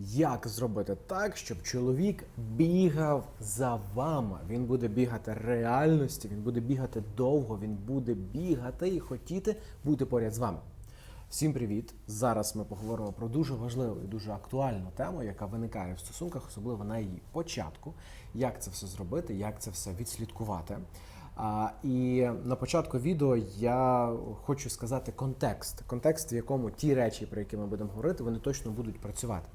Як зробити так, щоб чоловік бігав за вами? Він буде бігати реальності, він буде бігати довго, він буде бігати і хотіти бути поряд з вами. Всім привіт! Зараз ми поговоримо про дуже важливу і дуже актуальну тему, яка виникає в стосунках, особливо на її початку. Як це все зробити, як це все відслідкувати. А, і на початку відео я хочу сказати контекст, контекст, в якому ті речі, про які ми будемо говорити, вони точно будуть працювати.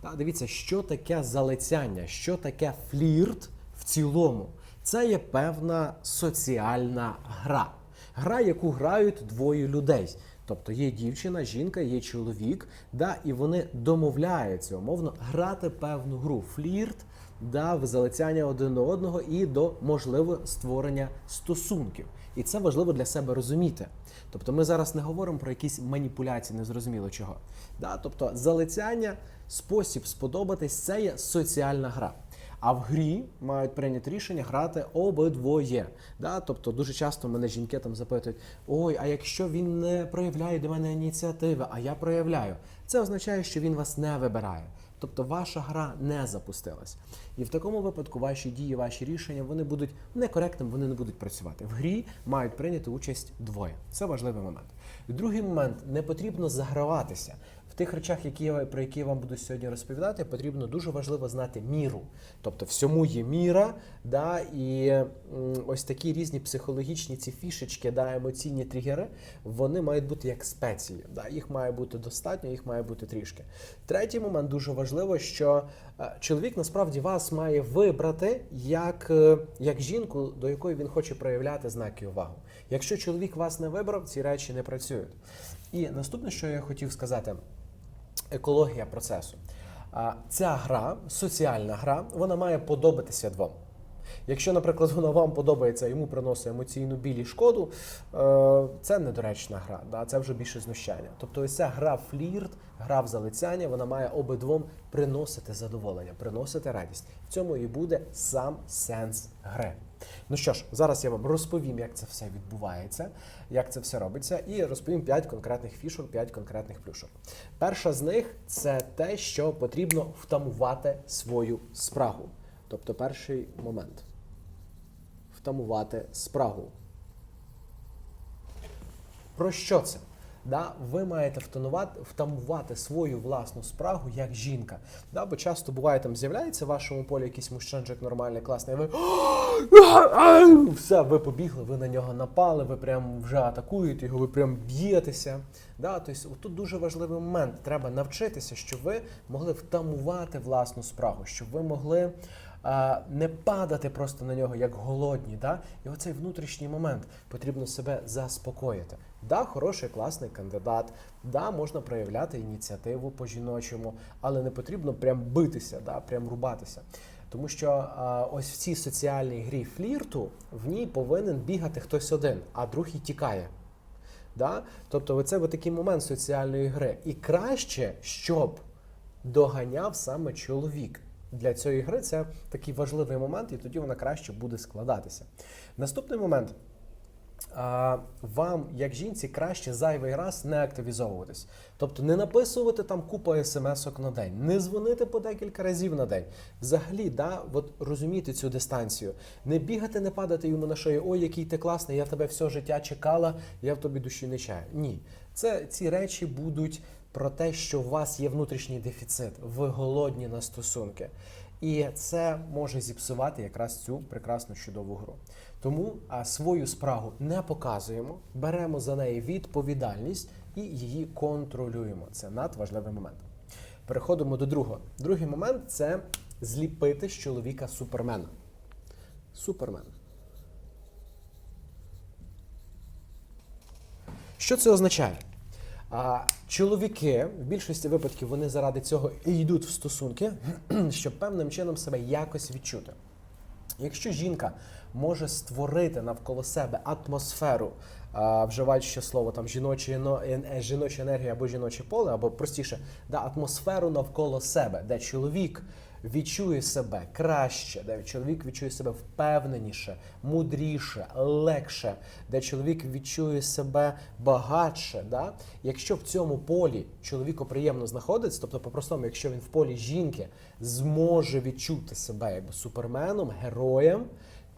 Та, дивіться, що таке залицяння, що таке флірт в цілому. Це є певна соціальна гра. Гра, яку грають двоє людей. Тобто є дівчина, жінка, є чоловік, да, і вони домовляються умовно грати певну гру. Флірт да, в залицяння один до одного і до можливо створення стосунків. І це важливо для себе розуміти. Тобто ми зараз не говоримо про якісь маніпуляції, незрозуміло чого. Да, тобто залицяння, спосіб сподобатись це є соціальна гра. А в грі мають прийняти рішення грати обидвоє. Да? Тобто дуже часто мене жінки там запитують: ой, а якщо він не проявляє до мене ініціативи, а я проявляю, це означає, що він вас не вибирає. Тобто ваша гра не запустилась. І в такому випадку ваші дії, ваші рішення вони будуть некоректними, вони не будуть працювати. В грі мають прийняти участь двоє. Це важливий момент. Другий момент не потрібно заграватися. В тих речах, які я про які я вам буду сьогодні розповідати, потрібно дуже важливо знати міру. Тобто всьому є міра, да, і ось такі різні психологічні ці фішечки, да, емоційні тригери, вони мають бути як спеції. Да, їх має бути достатньо, їх має бути трішки. Третій момент дуже важливо, що е, чоловік насправді вас має вибрати як, е, як жінку, до якої він хоче проявляти знаки уваги. Якщо чоловік вас не вибрав, ці речі не працюють. І наступне, що я хотів сказати екологія процесу. Ця гра, соціальна гра, вона має подобатися двом. Якщо, наприклад, вона вам подобається, йому приносить емоційну біль і шкоду, е, це недоречна гра, це вже більше знущання. Тобто, ця гра флірт, гра в залицяння, вона має обидвом приносити задоволення, приносити радість. В цьому і буде сам сенс гри. Ну що ж, зараз я вам розповім, як це все відбувається, як це все робиться, і розповім 5 конкретних фішок, 5 конкретних плюшок. Перша з них це те, що потрібно втамувати свою спрагу. Тобто перший момент втамувати спрагу. Про що це? Да, ви маєте втамувати, втамувати свою власну спрагу як жінка. Да, бо часто буває, там з'являється в вашому полі якийсь мужчинчик нормальний, класний, і ви все, ви побігли, ви на нього напали, ви прям вже атакуєте його, ви прям б'єтеся. Да, тобто тут дуже важливий момент. Треба навчитися, щоб ви могли втамувати власну спрагу, щоб ви могли не падати просто на нього як голодні. Да? І оцей внутрішній момент потрібно себе заспокоїти. Да, хороший, класний кандидат, да, можна проявляти ініціативу по жіночому, але не потрібно прям битися, да, прям рубатися. Тому що а, ось в цій соціальній грі флірту в ній повинен бігати хтось один, а другий тікає. Да? Тобто, от такий момент соціальної гри. І краще, щоб доганяв саме чоловік. Для цієї гри це такий важливий момент, і тоді вона краще буде складатися. Наступний момент. Вам, як жінці, краще зайвий раз не активізовуватись. Тобто не написувати там купу смс-ок на день, не дзвонити по декілька разів на день. Взагалі, да, от розуміти цю дистанцію. Не бігати, не падати йому на шию, ой, який ти класний, я тебе все життя чекала, я в тобі душі не чаю. Ні. Це ці речі будуть про те, що у вас є внутрішній дефіцит, ви голодні на стосунки. І це може зіпсувати якраз цю прекрасну чудову гру. Тому а, свою спрагу не показуємо, беремо за неї відповідальність і її контролюємо. Це надважливий момент. Переходимо до другого. Другий момент це зліпити з чоловіка супермена. Супермен. Що це означає? А, чоловіки в більшості випадків вони заради цього і йдуть в стосунки, щоб певним чином себе якось відчути. Якщо жінка може створити навколо себе атмосферу ще слово там жіночі, е, жіноча енергія або жіноче поле, або простіше, да, атмосферу навколо себе, де чоловік відчує себе краще, де чоловік відчує себе впевненіше, мудріше, легше, де чоловік відчує себе багатше. Да? Якщо в цьому полі чоловіку приємно знаходиться, тобто, по-простому, якщо він в полі жінки зможе відчути себе якби суперменом, героєм,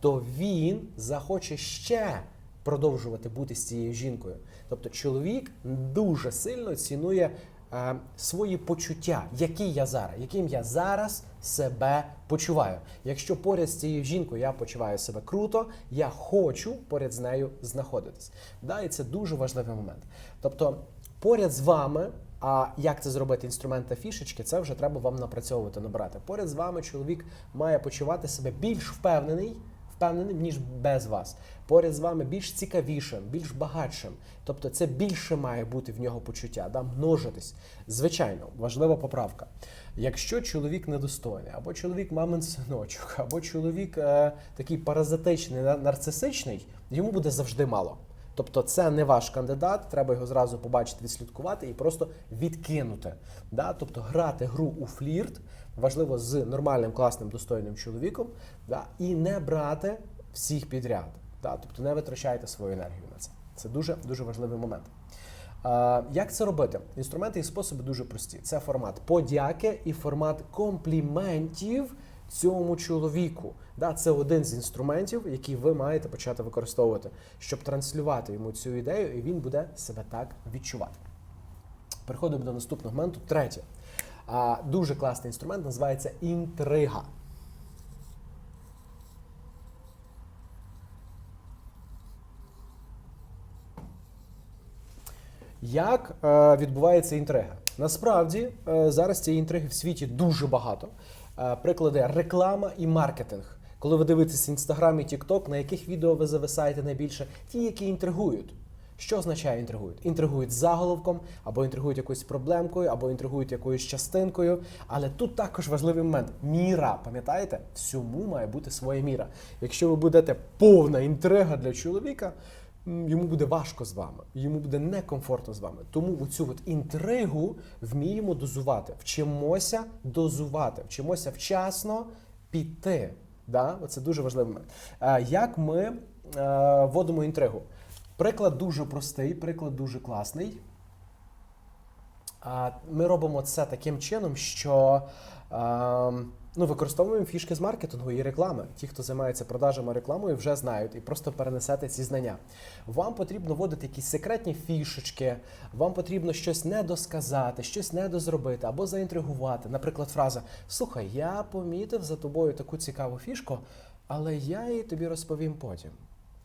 то він захоче ще продовжувати бути з цією жінкою. Тобто чоловік дуже сильно цінує е, свої почуття, який я зараз, яким я зараз себе почуваю. Якщо поряд з цією жінкою я почуваю себе круто, я хочу поряд з нею знаходитись. Да, і це дуже важливий момент. Тобто, поряд з вами. А як це зробити інструмент та фішечки, це вже треба вам напрацьовувати, набирати. Поряд з вами чоловік має почувати себе більш впевнений, впевненим, ніж без вас. Поряд з вами більш цікавішим, більш багатшим. Тобто це більше має бути в нього почуття, да? множитись. Звичайно, важлива поправка. Якщо чоловік недостойний, або чоловік мамин синочок, або чоловік е, такий паразитичний, нарцисичний, йому буде завжди мало. Тобто це не ваш кандидат, треба його зразу побачити, відслідкувати і просто відкинути. Да? Тобто грати гру у флірт, важливо з нормальним, класним, достойним чоловіком, да? і не брати всіх підряд. Да? Тобто не витрачайте свою енергію на це. Це дуже дуже важливий момент. Е, Як це робити? Інструменти і способи дуже прості. Це формат подяки і формат компліментів цьому чоловіку. Да, це один з інструментів, які ви маєте почати використовувати, щоб транслювати йому цю ідею, і він буде себе так відчувати. Переходимо до наступного моменту. Третє. А, дуже класний інструмент називається інтрига. Як е, відбувається інтрига? Насправді е, зараз цієї інтриги в світі дуже багато. Е, приклади реклама і маркетинг. Коли ви дивитесь Інстаграм і Тікток, на яких відео ви зависаєте найбільше? Ті, які інтригують. Що означає інтригують? Інтригують заголовком, або інтригують якоюсь проблемкою, або інтригують якоюсь частинкою. Але тут також важливий момент: міра. Пам'ятаєте? Всьому має бути своя міра. Якщо ви будете повна інтрига для чоловіка, йому буде важко з вами, йому буде некомфортно з вами. Тому оцю от інтригу вміємо дозувати, вчимося дозувати, вчимося вчасно піти. Да? Оце дуже важливий момент. Як ми е, вводимо інтригу? Приклад дуже простий, приклад дуже класний. Ми робимо це таким чином, що е, ну, використовуємо фішки з маркетингу і реклами. Ті, хто займається продажами рекламою, вже знають і просто перенесете ці знання. Вам потрібно вводити якісь секретні фішечки, вам потрібно щось недосказати, щось недозробити або заінтригувати. Наприклад, фраза Слухай, я помітив за тобою таку цікаву фішку, але я її тобі розповім потім.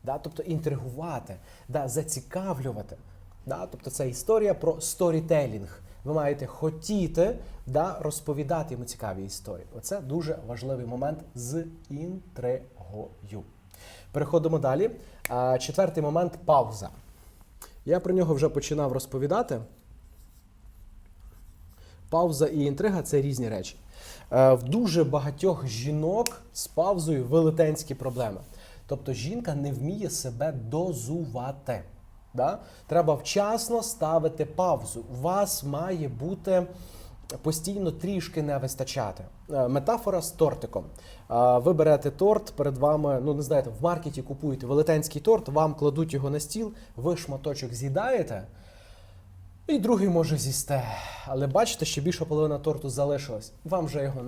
Да? Тобто інтригувати, да? зацікавлювати. Да? Тобто це історія про сторітелінг. Ви маєте хотіти да, розповідати йому цікаві історії. Оце дуже важливий момент з інтригою. Переходимо далі. Четвертий момент пауза. Я про нього вже починав розповідати. Пауза і інтрига це різні речі. Е, В дуже багатьох жінок з паузою велетенські проблеми. Тобто жінка не вміє себе дозувати. Да? Треба вчасно ставити паузу. У вас має бути постійно трішки не вистачати. Е, Метафора з тортиком. Е, Ви берете торт, перед вами, ну не знаєте, в маркеті купуєте велетенський торт, вам кладуть його на стіл, ви шматочок з'їдаєте. І другий може з'їсте. Але бачите, що більша половина торту залишилась. Вам вже його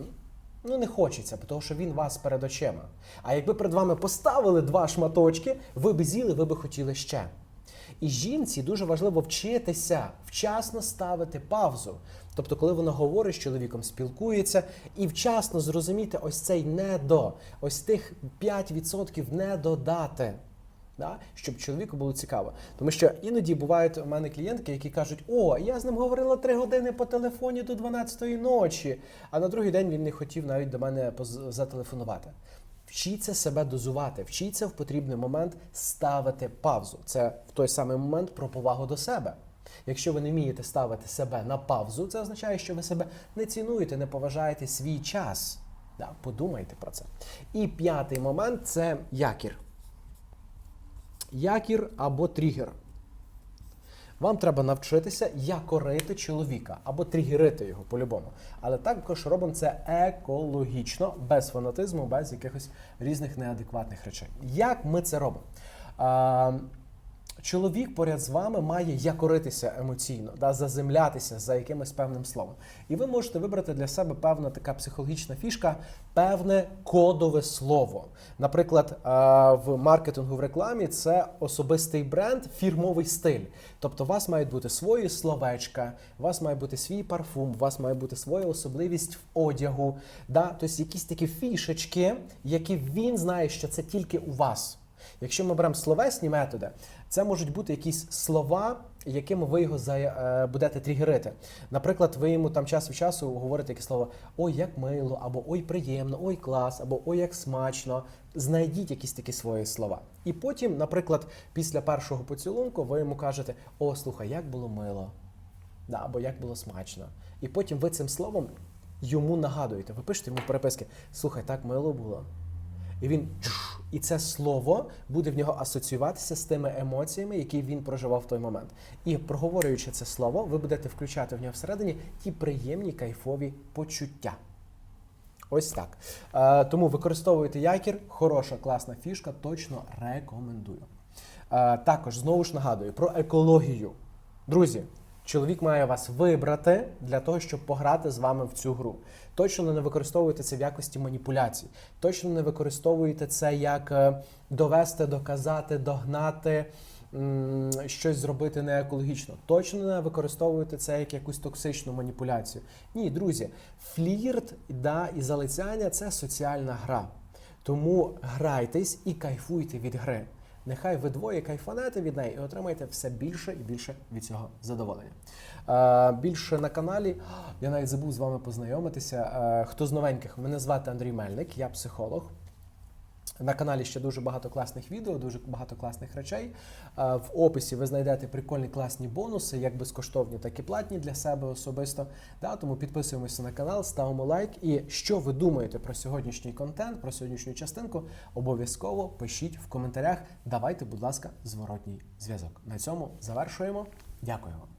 ну, не хочеться, тому що він вас перед очима. А якби перед вами поставили два шматочки, ви б з'їли, ви б хотіли ще. І жінці дуже важливо вчитися вчасно ставити паузу. Тобто, коли вона говорить з чоловіком, спілкується, і вчасно зрозуміти ось цей недо, ось тих 5% не додати. Да? Щоб чоловіку було цікаво. Тому що іноді бувають у мене клієнтки, які кажуть: О, я з ним говорила 3 години по телефоні до 12-ї ночі, а на другий день він не хотів навіть до мене зателефонувати. Вчіться себе дозувати, вчіться в потрібний момент ставити паузу. Це в той самий момент про повагу до себе. Якщо ви не вмієте ставити себе на паузу, це означає, що ви себе не цінуєте, не поважаєте свій час. Да, подумайте про це. І п'ятий момент це якір. Якір або тригер. Вам треба навчитися якорити чоловіка або тригерити його по-любому. Але також робимо це екологічно, без фанатизму, без якихось різних неадекватних речей. Як ми це робимо? Чоловік поряд з вами має якоритися емоційно, да, заземлятися за якимось певним словом. І ви можете вибрати для себе певна така психологічна фішка, певне кодове слово. Наприклад, е, в маркетингу в рекламі це особистий бренд, фірмовий стиль. Тобто, у вас мають бути свої словечка, у вас має бути свій парфум, у вас має бути своя особливість в одягу. Да? Тобто якісь такі фішечки, які він знає, що це тільки у вас. Якщо ми беремо словесні методи, це можуть бути якісь слова, якими ви його е, будете тригерити. Наприклад, ви йому там час від часу говорите якесь слово ой, як мило, або ой, приємно, ой, клас, або ой, як смачно. Знайдіть якісь такі свої слова. І потім, наприклад, після першого поцілунку ви йому кажете: О, слухай, як було мило, да, або як було смачно. І потім ви цим словом йому нагадуєте. Ви пишете йому переписки: слухай, так мило було. І він і це слово буде в нього асоціюватися з тими емоціями, які він проживав в той момент. І проговорюючи це слово, ви будете включати в нього всередині ті приємні кайфові почуття. Ось так. Е, тому використовуйте якір, хороша, класна фішка, точно рекомендую. Е, також знову ж нагадую про екологію. Друзі, чоловік має вас вибрати для того, щоб пограти з вами в цю гру. Точно не використовуйте це в якості маніпуляцій. Точно не використовуйте це як е, довести, доказати, догнати. Щось зробити не екологічно. Точно не використовуйте це як якусь токсичну маніпуляцію. Ні, друзі, флірт да, і залицяння це соціальна гра. Тому грайтесь і кайфуйте від гри. Нехай ви двоє кайфанете від неї і отримаєте все більше і більше від цього задоволення. Е, більше на каналі я навіть забув з вами познайомитися. Е, хто з новеньких? Мене звати Андрій Мельник, я психолог. На каналі ще дуже багато класних відео, дуже багато класних речей. Е, В описі ви знайдете прикольні класні бонуси, як безкоштовні, так і платні для себе особисто. Да, тому підписуємося на канал, ставимо лайк. І що ви думаєте про сьогоднішній контент, про сьогоднішню частинку, обов'язково пишіть в коментарях. Давайте, будь ласка, зворотній зв'язок. На цьому завершуємо. Дякую вам.